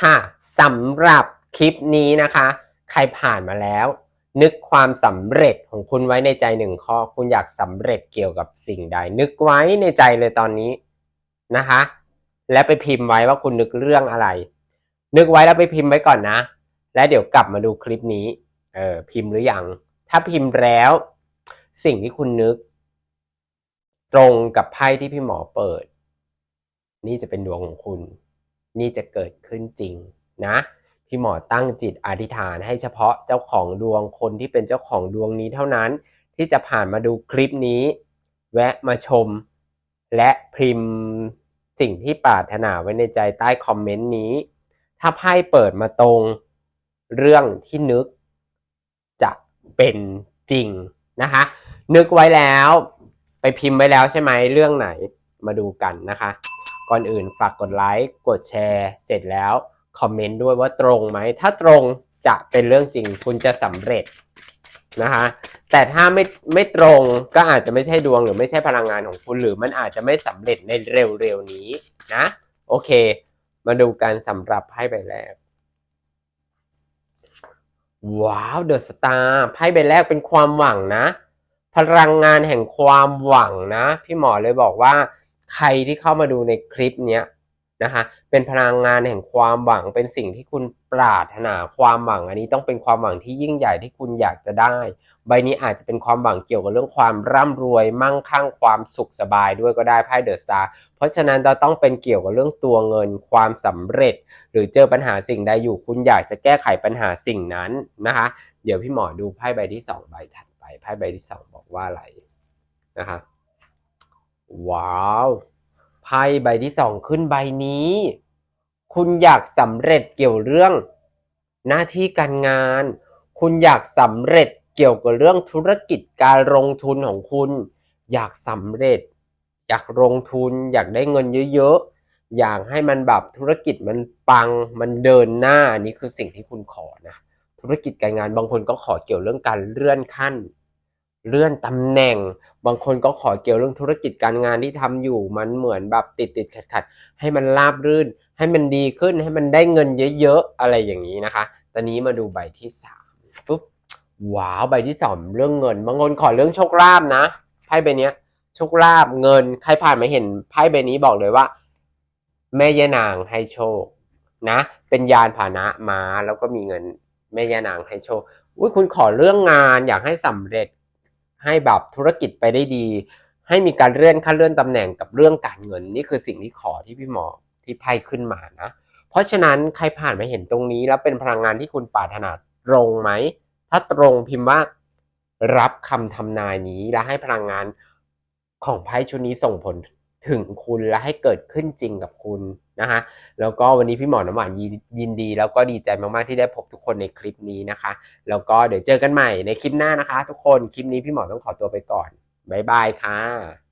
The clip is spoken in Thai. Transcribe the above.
ค่ะสำหรับคลิปนี้นะคะ ใครผ่านมาแล้ว นึกความสำเร็จของคุณไว้ในใจหนึ่งข้อ คุณอยากสำเร็จเกี่ยวกับสิ่งใด นึกไว้ในใจเลยตอนนี้นะคะ และไปพิมพ์ไว้ว่าคุณนึกเรื่องอะไร นึกไว้แล้วไปพิมพ์ไว้ก่อนนะ และเดี๋ยวกลับมาดูคลิปนี้เออพิมพ์หรือยังถ้าพิมพ์แล้ว สิ่งที่คุณนึก ตรงกับไพ่ที่พี่หมอเปิด นี่จะเป็นดวงของคุณ นี่จะเกิดขึ้นจริงนะพี่หมอตั้งจิตอธิษฐานให้เฉพาะเจ้าของดวงคนที่เป็นเจ้าของดวงนี้เท่านั้น ที่จะผ่านมาดูคลิปนี้ แวะมาชม และพิมพ์สิ่งที่ปรารถนาไว้ในใจใต้คอมเมนต์นี้ ถ้าไพ่เปิดมาตรงเรื่องที่นึกจะเป็นจริงนะคะ นึกไว้แล้ว ไปพิมพ์ไว้แล้วใช่ไหมเรื่องไหนมาดูกันนะคะ ก่อนอื่นฝากกดไลค์กดแชร์เสร็จแล้วคอมเมนต์ด้วยว่าตรงไหม ถ้าตรงจะเป็นเรื่องจริงคุณจะสำเร็จนะคะแต่ถ้าไม่ไม่ตรงก็อาจจะไม่ใช่ดวงหรือไม่ใช่พลังงานของคุณ หรือมันอาจจะไม่สำเร็จในเร็วๆนี้นะ โอเค มาดูกันสำหรับไพ่ใบแรกว้าวเดอะสตาร์ไพ่ใบแรกเป็นความหวังนะ พลังงานแห่งความหวังนะ พี่หมอเลยบอกว่า ใครที่เข้ามาดูในคลิปเนี้ยนะคะเป็นพลังงานแห่งความหวังเป็นสิ่งที่คุณปรารถนาความหวัง อันนี้ต้องเป็นความหวังที่ยิ่งใหญ่ที่คุณอยากจะได้ ใบนี้อาจจะเป็นความหวังเกี่ยวกับเรื่องความร่ำรวยมั่งคั่งความสุขสบายด้วยก็ได้ไพ่เดอะสตาร์เพราะฉะนั้นเราต้องเป็นเกี่ยวกับเรื่องตัวเงินความสำเร็จ หรือเจอปัญหาสิ่งใดอยู่ คุณอยากจะแก้ไขปัญหาสิ่งนั้นนะคะเดี๋ยวพี่หมอดูไพ่ใบที่สองใบถัดไปไพ่ใบที่สองบอกว่าอะไรนะคะ ว้าวไพ่ใบที่สองขึ้นใบนี้ คุณอยากสำเร็จเกี่ยวเรื่อง หน้าที่การงาน คุณอยากสำเร็จเกี่ยวกับเรื่องธุรกิจการลงทุนของคุณ อยากสำเร็จ อยากลงทุน อยากได้เงินเยอะๆ อยากให้มันแบบธุรกิจมันปังมันเดินหน้าอันนี้คือสิ่งที่คุณขอนะธุรกิจการงานบางคนก็ขอเกี่ยวเรื่องการเลื่อนขั้น เลื่อนตำแหน่ง บางคนก็ขอเกี่ยวเรื่องธุรกิจการงานที่ทำอยู่ มันเหมือนแบบติดติดขัดขัดๆให้มันราบรื่น ให้มันดีขึ้นให้มันได้เงินเยอะๆ อะไรอย่างนี้นะคะ ตอนนี้มาดูใบที่สามปุ๊บว้าวใบที่สองเรื่องเงิน บางคนขอเรื่องโชคลาภนะไพ่ใบนี้ยโชคลาภเงินใครผ่านมาเห็นไพ่ใบนี้บอกเลยว่า แม่ย่านางให้โชคนะ เป็นยานพาหนะมาแล้วก็มีเงินแม่ย่านางให้โชคอุ้ยคุณขอเรื่องงานอยากให้สำเร็จ ให้แบบธุรกิจไปได้ดี ให้มีการเลื่อนขั้นเลื่อนตำแหน่งกับเรื่องการเงิน นี่คือสิ่งที่ขอที่พี่หมอที่ไพ่ขึ้นมานะ เพราะฉะนั้นใครผ่านมาเห็นตรงนี้ แล้วเป็นพลังงานที่คุณปรารถนาตรงไหม ถ้าตรงพิมพ์ว่ารับคำทำนายนี้และให้พลังงานของไพ่ชุดนี้ส่งผล ถึงคุณและให้เกิดขึ้นจริงกับคุณนะคะแล้วก็วันนี้พี่หมอน้ำหวานยินยินดี แล้วก็ดีใจมากๆที่ได้พบทุกคนในคลิปนี้นะคะ แล้วก็เดี๋ยวเจอกันใหม่ในคลิปหน้านะคะ ทุกคนคลิปนี้พี่หมอต้องขอตัวไปก่อนบ๊ายบายค่ะ